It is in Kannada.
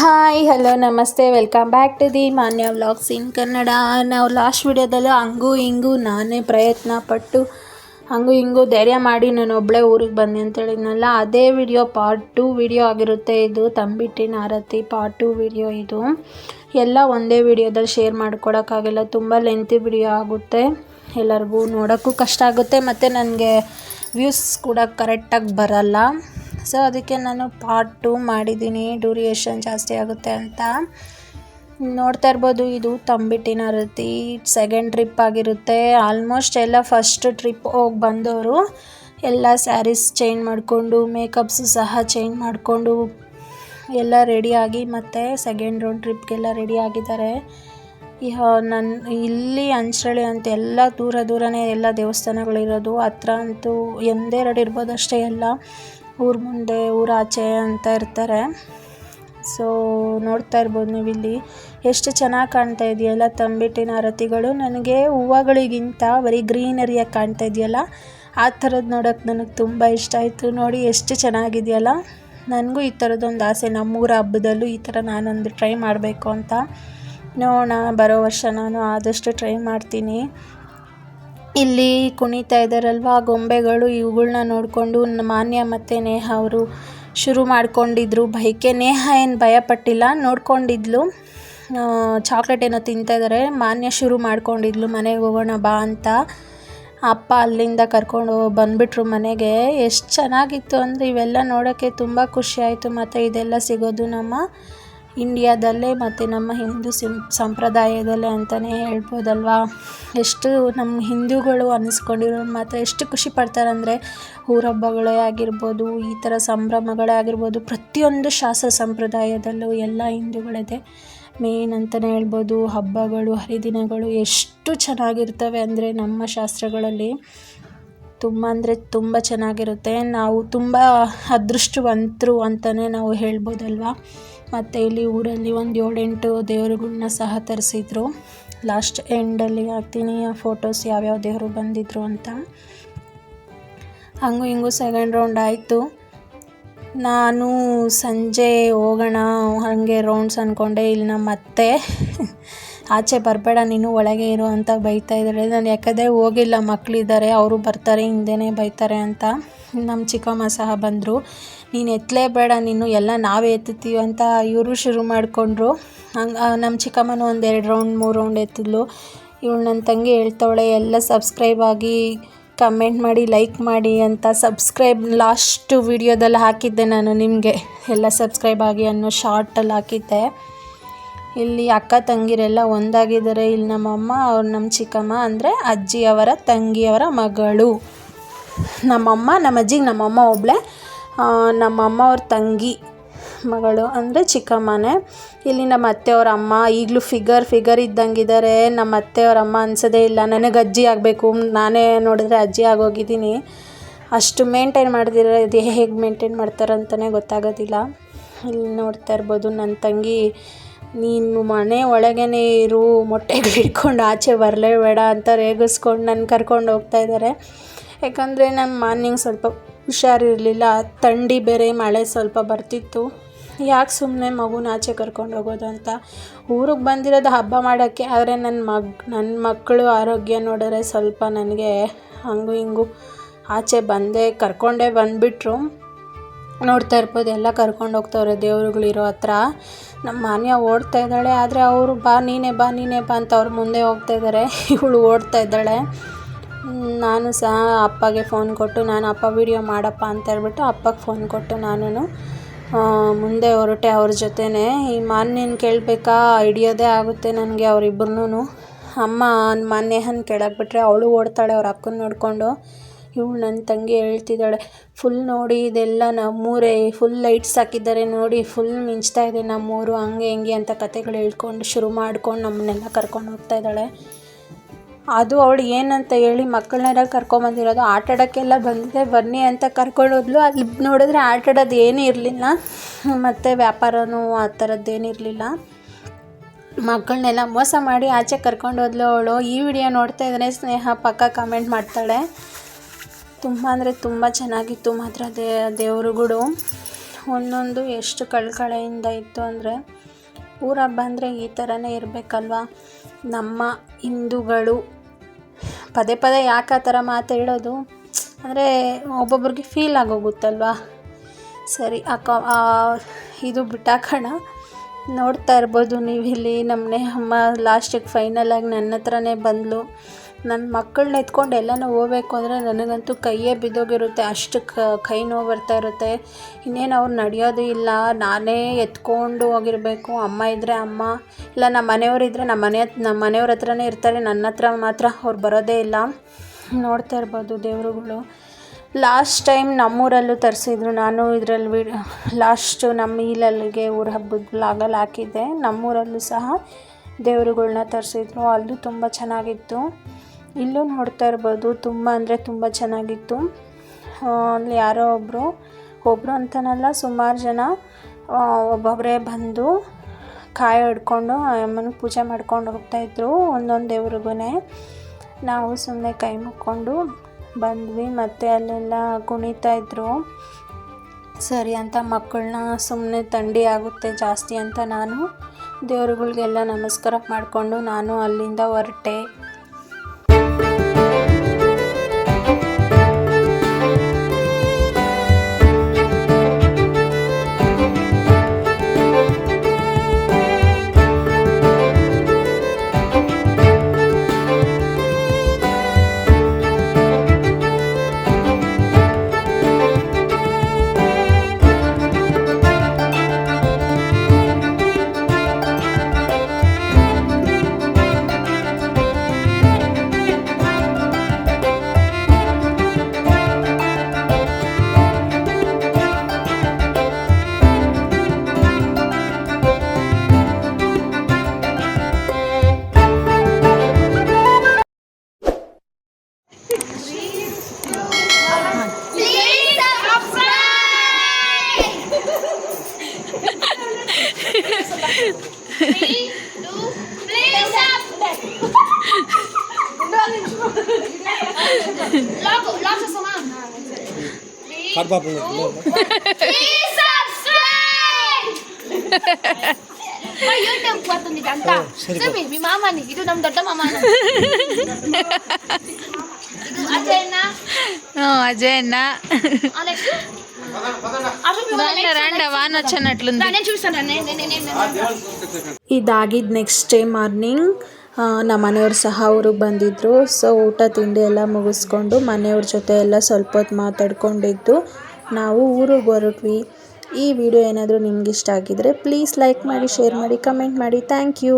ಹಾಯ್, ಹಲೋ, ನಮಸ್ತೆ. Welcome back to the Manya vlogs in Kannada. ನಾವು ಲಾಸ್ಟ್ ವಿಡಿಯೋದಲ್ಲೂ ಹಂಗೂ ಹಿಂಗೂ ನಾನೇ ಪ್ರಯತ್ನ ಪಟ್ಟು ಹಂಗೂ ಹಿಂಗೂ ಧೈರ್ಯ ಮಾಡಿ ನಾನು ಒಬ್ಬಳೇ ಊರಿಗೆ ಬಂದೆ ಅಂತ ಹೇಳಿದ್ನಲ್ಲ, ಅದೇ ವಿಡಿಯೋ ಪಾರ್ಟ್ ಟು ವಿಡಿಯೋ ಆಗಿರುತ್ತೆ ಇದು. ತಂಬಿಟ್ಟಿನ ಆರತಿ ಪಾರ್ಟ್ ಟು ವಿಡಿಯೋ ಇದು. ಎಲ್ಲ ಒಂದೇ ವಿಡಿಯೋದಲ್ಲಿ ಶೇರ್ ಮಾಡ್ಕೊಡೋಕ್ಕಾಗಲ್ಲ, ತುಂಬ ಲೆಂತಿ ವಿಡಿಯೋ ಆಗುತ್ತೆ. ಎಲ್ಲರಿಗೂ ನೋಡೋಕ್ಕೂ ಕಷ್ಟ ಆಗುತ್ತೆ, ಮತ್ತು ನನಗೆ ವ್ಯೂಸ್ ಕೂಡ ಕರೆಕ್ಟಾಗಿ ಬರಲ್ಲ. ಸೊ ಅದಕ್ಕೆ ನಾನು ಪಾರ್ಟ್ ಟು ಮಾಡಿದ್ದೀನಿ. ಡ್ಯೂರಿಯೇಷನ್ ಜಾಸ್ತಿ ಆಗುತ್ತೆ ಅಂತ. ನೋಡ್ತಾ ಇರ್ಬೋದು, ಇದು ತಂಬಿಟ್ಟಿನ ಆರತಿ ಸೆಕೆಂಡ್ ಟ್ರಿಪ್ ಆಗಿರುತ್ತೆ. ಆಲ್ಮೋಸ್ಟ್ ಎಲ್ಲ ಫಸ್ಟ್ ಟ್ರಿಪ್ ಹೋಗಿ ಬಂದವರು ಎಲ್ಲ ಸ್ಯಾರೀಸ್ ಚೇಂಜ್ ಮಾಡಿಕೊಂಡು ಮೇಕಪ್ಸ್ ಸಹ ಚೇಂಜ್ ಮಾಡಿಕೊಂಡು, ಎಲ್ಲ ರೆಡಿಯಾಗಿ ಮತ್ತು ಸೆಕೆಂಡ್ ರೌಂಡ್ ಟ್ರಿಪ್ಗೆಲ್ಲ ರೆಡಿ ಆಗಿದ್ದಾರೆ. ನನ್ನ ಇಲ್ಲಿ ಅಂಚಳಿ ಅಂತ ಎಲ್ಲ ದೂರ ದೂರನೇ ಎಲ್ಲ ದೇವಸ್ಥಾನಗಳಿರೋದು. ಹತ್ರ ಅಂತೂ ಎಂದೆರಡು ಇರ್ಬೋದು ಅಷ್ಟೇ ಎಲ್ಲ ಊರ ಮುಂದೆ ಊರಾಚೆ ಅಂತ ಇರ್ತಾರೆ. ಸೊ ನೋಡ್ತಾ ಇರ್ಬೋದು ನೀವು ಇಲ್ಲಿ ಎಷ್ಟು ಚೆನ್ನಾಗಿ ಕಾಣ್ತಾ ಇದೆಯಲ್ಲ ತಂಬಿಟ್ಟಿನ ಆರತಿಗಳು. ನನಗೆ ಹೂವುಗಳಿಗಿಂತ ಬರೀ ಗ್ರೀನರಿಯಾಗಿ ಕಾಣ್ತಾ ಇದೆಯಲ್ಲ, ಆ ಥರದ್ದು ನೋಡೋಕ್ಕೆ ನನಗೆ ತುಂಬ ಇಷ್ಟ ಆಯಿತು. ನೋಡಿ, ಎಷ್ಟು ಚೆನ್ನಾಗಿದೆಯಲ್ಲ. ನನಗೂ ಈ ಥರದ್ದೊಂದು ಆಸೆ. ನಮ್ಮೂರ ಹಬ್ಬದಲ್ಲೂ ಈ ಥರ ನಾನೊಂದು ಟ್ರೈ ಮಾಡಬೇಕು ಅಂತ. ನೋಡೋಣ, ಬರೋ ವರ್ಷ ನಾನು ಆದಷ್ಟು ಟ್ರೈ ಮಾಡ್ತೀನಿ. ಇಲ್ಲಿ ಕುಣಿತಾ ಇದ್ದಾರಲ್ವ, ಗೊಂಬೆಗಳು ಇವುಗಳ್ನ ನೋಡಿಕೊಂಡು ಮಾನ್ಯ ಮತ್ತು ನೇಹ ಅವರು ಶುರು ಮಾಡ್ಕೊಂಡಿದ್ರು. ಭಯಕ್ಕೆ ನೇಹ ಏನು ಭಯಪಟ್ಟಿಲ್ಲ, ನೋಡ್ಕೊಂಡಿದ್ಲು. ಚಾಕ್ಲೇಟ್ ಏನೋ ತಿಂತಾ ಇದ್ದಾರೆ ಮಾನ್ಯ ಶುರು ಮಾಡ್ಕೊಂಡಿದ್ಲು, ಮನೆಗೆ ಹೋಗೋಣ ಬಾ ಅಂತ. ಅಪ್ಪ ಅಲ್ಲಿಂದ ಕರ್ಕೊಂಡು ಬಂದುಬಿಟ್ರು ಮನೆಗೆ. ಎಷ್ಟು ಚೆನ್ನಾಗಿತ್ತು ಅಂದರೆ ಇವೆಲ್ಲ ನೋಡೋಕ್ಕೆ ತುಂಬ ಖುಷಿಯಾಯಿತು ಮತ್ತು ಇದೆಲ್ಲ ಸಿಗೋದು ನಮ್ಮ ಇಂಡಿಯಾದಲ್ಲೇ ಮತ್ತು ನಮ್ಮ ಹಿಂದೂ ಸಿಂ, ಸಂಪ್ರದಾಯದಲ್ಲೇ ಅಂತಲೇ ಹೇಳ್ಬೋದಲ್ವಾ? ಎಷ್ಟು ನಮ್ಮ ಹಿಂದೂಗಳು ಅನ್ನಿಸ್ಕೊಂಡಿರೋರು ಮಾತ್ರ ಎಷ್ಟು ಖುಷಿ ಪಡ್ತಾರಂದರೆ ಊರಹಬ್ಬಗಳೇ ಆಗಿರ್ಬೋದು, ಈ ಥರ ಸಂಭ್ರಮಗಳೇ ಆಗಿರ್ಬೋದು, ಪ್ರತಿಯೊಂದು ಶಾಸ್ತ್ರ ಸಂಪ್ರದಾಯದಲ್ಲೂ ಎಲ್ಲ ಹಿಂದೂಗಳಿದೆ. ಮೇನ್ ಅಂತಲೇ ಹೇಳ್ಬೋದು, ಹಬ್ಬಗಳು, ಹರಿದಿನಗಳು ಎಷ್ಟು ಚೆನ್ನಾಗಿರ್ತವೆ ಅಂದರೆ ನಮ್ಮ ಶಾಸ್ತ್ರಗಳಲ್ಲಿ. ತುಂಬ ಅಂದರೆ ತುಂಬ ಚೆನ್ನಾಗಿರುತ್ತೆ. ನಾವು ತುಂಬ ಅದೃಷ್ಟವಂತರು ಅಂತಲೇ ನಾವು ಹೇಳ್ಬೋದಲ್ವಾ? ಮತ್ತು ಇಲ್ಲಿ ಊರಲ್ಲಿ ಒಂದು ಏಳೆಂಟು ದೇವರುಗಳ್ನ ಸಹ ತರಿಸಿದ್ರು. ಲಾಸ್ಟ್ ಎಂಡಲ್ಲಿ ಹಾಕ್ತೀನಿ, ಆ ಫೋಟೋಸ್ ಯಾವ್ಯಾವ ದೇವರು ಬಂದಿದ್ರು ಅಂತ. ಹಂಗೂ ಹಿಂಗೂ ಸೆಕೆಂಡ್ ರೌಂಡ್ ಆಯಿತು. ನಾನು ಸಂಜೆ ಹೋಗೋಣ, ಹಾಗೆ ರೌಂಡ್ಸ್ ಅಂದ್ಕೊಂಡೆ ಇಲ್ಲಿ ನಮ್ಮ ಅತ್ತೆ ಆಚೆ ಬರಬೇಡ, ನೀನು ಒಳಗೆ ಇರು ಅಂತ ಬೈತಾ ಇದ್ದಾರೆ. ನಾನು ಯಾಕಂದರೆ ಹೋಗಿಲ್ಲ ಮಕ್ಕಳಿದ್ದಾರೆ ಅವರು ಬರ್ತಾರೆ, ಹಿಂದೆನೇ ಬೈತಾರೆ ಅಂತ ನಮ್ಮ ಚಿಕ್ಕಮ್ಮ ಸಹ ಬಂದರು. ನೀನು ಎತ್ತಲೇಬೇಡ ನೀನು ಎಲ್ಲ ನಾವೇ ಎತ್ತುತ್ತೀವಿ ಅಂತ ಇವರು ಶುರು ಮಾಡಿಕೊಂಡ್ರು. ಹಂಗೆ ನಮ್ಮ ಚಿಕ್ಕಮ್ಮನೂ ಒಂದು ಎರಡು ರೌಂಡ್ ಮೂರು ರೌಂಡ್ ಎತ್ತಿದ್ಲು. ಇವಳು ನನ್ನ ತಂಗಿ ಹೇಳ್ತವಳೆ, ಎಲ್ಲ ಸಬ್ಸ್ಕ್ರೈಬ್ ಆಗಿ ಕಮೆಂಟ್ ಮಾಡಿ ಲೈಕ್ ಮಾಡಿ ಅಂತ ಸಬ್ಸ್ಕ್ರೈಬ್ ಲಾಸ್ಟು ವೀಡಿಯೋದಲ್ಲಿ ಹಾಕಿದ್ದೆ ನಾನು ನಿಮಗೆ. ಎಲ್ಲ ಸಬ್ಸ್ಕ್ರೈಬ್ ಆಗಿ ಅನ್ನೋ ಶಾರ್ಟಲ್ಲಿ ಹಾಕಿದ್ದೆ. ಇಲ್ಲಿ ಅಕ್ಕ ತಂಗಿರೆಲ್ಲ ಒಂದಾಗಿದ್ದಾರೆ. ಇಲ್ಲಿ ನಮ್ಮಮ್ಮ ಅವ್ರು ನಮ್ಮ ಚಿಕ್ಕಮ್ಮ ಅಂದರೆ ಅಜ್ಜಿಯವರ, ತಂಗಿಯವರ ಮಗಳು. ನಮ್ಮಮ್ಮ ನಮ್ಮ ಅಜ್ಜಿಗೆ ನಮ್ಮಮ್ಮ ಒಬ್ಬಳೆ ನಮ್ಮಮ್ಮ ಅವ್ರ ತಂಗಿ ಮಗಳು ಅಂದರೆ ಚಿಕ್ಕಮ್ಮನೇ. ಇಲ್ಲಿ ನಮ್ಮ ಅತ್ತೆಯವ್ರ ಅಮ್ಮ ಈಗಲೂ ಫಿಗರ್ ಫಿಗರ್ ಇದ್ದಂಗಿದ್ದಾರೆ. ನಮ್ಮ ಅತ್ತೆಯವ್ರ ಅಮ್ಮ ಅನ್ಸೋದೇ ಇಲ್ಲ. ನನಗೆ ಅಜ್ಜಿ ಆಗಬೇಕು. ನಾನೇ ನೋಡಿದ್ರೆ ಅಜ್ಜಿ ಆಗೋಗಿದ್ದೀನಿ. ಅಷ್ಟು ಮೇಂಟೈನ್ ಮಾಡ್ದಿರ ಇದು ಹೇಗೆ ಮೇಂಟೈನ್ ಮಾಡ್ತಾರಂತಲೇ ಗೊತ್ತಾಗೋದಿಲ್ಲ. ಇಲ್ಲಿ ನೋಡ್ತಾ ಇರ್ಬೋದು. ನನ್ನ ತಂಗಿ ನೀನು ಮನೆ ಒಳಗೇ ಇರು, ಮೊಟ್ಟೆಗಳು ಹಿಡ್ಕೊಂಡು ಆಚೆ ಬರಲೇ ಬೇಡ ಅಂತ ರೇಗಿಸ್ಕೊಂಡು ನನ್ನ ಕರ್ಕೊಂಡು ಹೋಗ್ತಾ ಇದ್ದಾರೆ ಯಾಕಂದರೆ ನನ್ನ ಮಾರ್ನಿಂಗ್ ಸ್ವಲ್ಪ ಹುಷಾರಿರಲಿಲ್ಲ ಥಂಡಿ ಬೇರೆ ಮಳೆ ಸ್ವಲ್ಪ ಬರ್ತಿತ್ತು. ಯಾಕೆ ಸುಮ್ಮನೆ ಮಗುನ ಆಚೆ ಕರ್ಕೊಂಡು ಹೋಗೋದು ಅಂತ? ಊರಿಗೆ ಬಂದಿರೋದು ಹಬ್ಬ ಮಾಡೋಕ್ಕೆ, ಆದರೆ ನನ್ನ ಮಗ್ ನನ್ನ ಮಕ್ಕಳು ಆರೋಗ್ಯ ನೋಡಿದ್ರೆ ಸ್ವಲ್ಪ ನನಗೆ ಹಂಗು ಹಿಂಗು. ಆಚೆ ಬಂದೇ, ಕರ್ಕೊಂಡೇ ಬಂದುಬಿಟ್ರು. ನೋಡ್ತಾ ಇರ್ಬೋದು, ಎಲ್ಲ ಕರ್ಕೊಂಡು ಹೋಗ್ತವ್ರೆ ದೇವ್ರುಗಳಿರೋ ಹತ್ರ. ನಮ್ಮ ಮಾನ್ಯ ಓಡ್ತಾ ಇದ್ದಾಳೆ, ಆದರೆ ಅವರು ಬಾ, ನೀನೇ ಬಾ ನೀನೇ ಬಾ ಅಂತ ಅವ್ರು ಮುಂದೆ ಹೋಗ್ತಾ ಇದ್ದಾರೆ ಇವಳು ಓಡ್ತಾ ಇದ್ದಾಳೆ. ನಾನು ಸಹ ಅಪ್ಪಗೆ ಫೋನ್ ಕೊಟ್ಟು, ನಾನು ಅಪ್ಪ ವೀಡಿಯೋ ಮಾಡಪ್ಪ ಅಂತ ಹೇಳ್ಬಿಟ್ಟು ಅಪ್ಪಗೆ ಫೋನ್ ಕೊಟ್ಟು ನಾನು ಮುಂದೆ ಹೊರಟೆ ಅವ್ರ ಜೊತೆನೇ. ಈ ಮಾನ್ಯನ ಕೇಳಬೇಕಾ? ಹಿಡಿಯೋದೇ ಆಗುತ್ತೆ ನನಗೆ ಅವರಿಬ್ಬರನ್ನೂ ಅಮ್ಮ ಮಾನ್ಯಹನ್ ಕೇಳಕ್ಕೆ ಬಿಟ್ಟರೆ ಅವಳು ಓಡ್ತಾಳೆ, ಅವ್ರ ಅಕ್ಕನ ನೋಡಿಕೊಂಡು. ಇವಳು ನನ್ನ ತಂಗಿ ಹೇಳ್ತಿದ್ದಾಳೆ, ಫುಲ್ ನೋಡಿ ಇದೆಲ್ಲ ನಮ್ಮೂರೇ, ಫುಲ್ ಲೈಟ್ಸ್ ಹಾಕಿದ್ದಾರೆ ನೋಡಿ, ಫುಲ್ ಮಿಂಚ್ತಾ ಇದೆ ನಮ್ಮೂರು, ಹಂಗೆ ಹಿಂಗೆ ಅಂತ ಕತೆಗಳು ಹೇಳ್ಕೊಂಡು ಶುರು ಮಾಡ್ಕೊಂಡು ನಮ್ಮನ್ನೆಲ್ಲ ಕರ್ಕೊಂಡು ಹೋಗ್ತಾ ಇದ್ದಾಳೆ. ಅದು ಅವಳು ಏನಂತ ಹೇಳಿ ಮಕ್ಕಳನ್ನೆಲ್ಲ ಕರ್ಕೊಂಬಂದಿರೋದು ಆಟ ಆಡೋಕ್ಕೆಲ್ಲ ಬಂದಿದೆ, ಬನ್ನಿ ಅಂತ ಕರ್ಕೊಂಡು ಹೋದ್ಲು ಅಲ್ಲಿ ನೋಡಿದ್ರೆ ಆಟ ಆಡೋದು ಏನೂ ಇರಲಿಲ್ಲ, ಮತ್ತು ವ್ಯಾಪಾರನೂ ಆ ಥರದ್ದು ಏನಿರಲಿಲ್ಲ ಮಕ್ಕಳನ್ನೆಲ್ಲ ಮೋಸ ಮಾಡಿ ಆಚೆ ಕರ್ಕೊಂಡು ಹೋದ್ಲು ಅವಳು. ಈ ವಿಡಿಯೋ ನೋಡ್ತಾ ಇದ್ದರೆ ಸ್ನೇಹ ಪಕ್ಕ ಕಮೆಂಟ್ ಮಾಡ್ತಾಳೆ. ತುಂಬ ಅಂದರೆ ತುಂಬ ಚೆನ್ನಾಗಿತ್ತು ಮಾತ್ರ ದೇ ದೇವರುಗಳು ಒಂದೊಂದು ಎಷ್ಟು ಕಳ್ಕಳೆಯಿಂದ ಇತ್ತು ಅಂದರೆ ಊರ ಹಬ್ಬ ಅಂದರೆ ಈ ಥರನೇ ಇರಬೇಕಲ್ವಾ? ನಮ್ಮ ಹಿಂದೂಗಳು. ಪದೇ ಪದೇ ಯಾಕೆ ಆ ಥರ ಮಾತಾಡೋದು ಅಂದರೆ ಒಬ್ಬೊಬ್ರಿಗೆ ಫೀಲ್ ಆಗೋಗುತ್ತಲ್ವಾ? ಸರಿ ಅಕ್ಕ ಇದು ಬಿಟ್ಟಾಕೋಣ ನೋಡ್ತಾ ಇರ್ಬೋದು ನೀವು ಇಲ್ಲಿ ನಮ್ಮನೆ ಅಮ್ಮ ಲಾಸ್ಟಿಗೆ ಫೈನಲಾಗಿ ನನ್ನ ಹತ್ರನೇ ಬಂದಳು ನನ್ನ ಮಕ್ಕಳನ್ನ ಎತ್ಕೊಂಡು ಎಲ್ಲನೂ ಹೋಗ್ಬೇಕು ಅಂದರೆ ನನಗಂತೂ ಕೈಯೇ ಬಿದ್ದೋಗಿರುತ್ತೆ. ಅಷ್ಟು ಕೈ ನೋವು ಬರ್ತಾ ಇರುತ್ತೆ. ಇನ್ನೇನು ಅವ್ರು ನಡೆಯೋದು ಇಲ್ಲ. ನಾನೇ ಎತ್ಕೊಂಡು ಹೋಗಿರಬೇಕು. ಅಮ್ಮ ಇದ್ದರೆ ಅಮ್ಮ. ಇಲ್ಲ ನಮ್ಮ ಮನೆಯವ್ರು ಇದ್ದರೆ ನಮ್ಮ ಮನೆ ನಮ್ಮ ಮನೆಯವ್ರ ಹತ್ರನೇ ಇರ್ತಾರೆ. ನನ್ನ ಹತ್ರ ಮಾತ್ರ ಅವ್ರು ಬರೋದೇ ಇಲ್ಲ. ನೋಡ್ತಾ ಇರ್ಬೋದು ದೇವರುಗಳು. ಲಾಸ್ಟ್ ಟೈಮ್ ನಮ್ಮೂರಲ್ಲೂ ತರಿಸಿದ್ರು. ನಾನು ಇದರಲ್ಲಿ ವಿಡ್ ಲಾಸ್ಟು ನಮ್ಮ ಈಲಲ್ಲಿಗೆ ಊರ ಹಬ್ಬದ ಬ್ಲಾಗಲ್ಲಿ ಹಾಕಿದ್ದೆ. ನಮ್ಮೂರಲ್ಲೂ ಸಹ ದೇವರುಗಳನ್ನ ತರಿಸಿದ್ರು. ಅಲ್ಲೂ ತುಂಬ ಚೆನ್ನಾಗಿತ್ತು. ಇಲ್ಲೂ ನೋಡ್ತಾ ಇರ್ಬೋದು. ತುಂಬ ಅಂದರೆ ತುಂಬ ಚೆನ್ನಾಗಿತ್ತು. ಅಲ್ಲಿ ಯಾರೋ ಒಬ್ಬರು ಒಬ್ಬರು ಅಂತನಲ್ಲ, ಸುಮಾರು ಜನ ಒಬ್ಬೊಬ್ಬರೇ ಬಂದು ಕಾಯಿ ಹಿಡ್ಕೊಂಡು ಅಮ್ಮನಿಗೆ ಪೂಜೆ ಮಾಡ್ಕೊಂಡು ಹೋಗ್ತಾಯಿದ್ರು ಒಂದೊಂದು ದೇವ್ರಿಗೂ ನಾವು ಸುಮ್ಮನೆ ಕೈ ಮುಕ್ಕೊಂಡು ಬಂದ್ವಿ. ಮತ್ತು ಅಲ್ಲೆಲ್ಲ ಕುಣಿತಾ ಇದ್ರು. ಸರಿ ಅಂತ ಮಕ್ಕಳನ್ನ ಸುಮ್ಮನೆ ಥಂಡಿ ಆಗುತ್ತೆ ಜಾಸ್ತಿ ಅಂತ ನಾನು ದೇವ್ರುಗಳಿಗೆಲ್ಲ ನಮಸ್ಕಾರ ಮಾಡಿಕೊಂಡು ನಾನು ಅಲ್ಲಿಂದ ಹೊರಟೆ. Please subscribe. Please subscribe. mama nih, itu nama data mama. Itu Ajena. No, Ajena. Alex. ಇದಾಗಿದ್ದು ನೆಕ್ಸ್ಟ್ ಡೇ ಮಾರ್ನಿಂಗ್ ನಮ್ಮ ಮನೆಯವ್ರು ಸಹ ಊರಿಗೆ ಬಂದಿದ್ರು. ಸೊ ಊಟ ತಿಂಡಿ ಎಲ್ಲ ಮುಗಿಸ್ಕೊಂಡು ಮನೆಯವ್ರ ಜೊತೆ ಎಲ್ಲ ಸ್ವಲ್ಪ ಹೊತ್ತು ಮಾತಾಡ್ಕೊಂಡಿದ್ದು. ನಾವು ಊರಿಗೆ ಹೊರಟ್ವಿ. ಈ ವಿಡಿಯೋ ಏನಾದರೂ ನಿಮ್ಗೆ ಇಷ್ಟ ಆಗಿದ್ರೆ ಪ್ಲೀಸ್ ಲೈಕ್ ಮಾಡಿ ಶೇರ್ ಮಾಡಿ ಕಮೆಂಟ್ ಮಾಡಿ. Thank you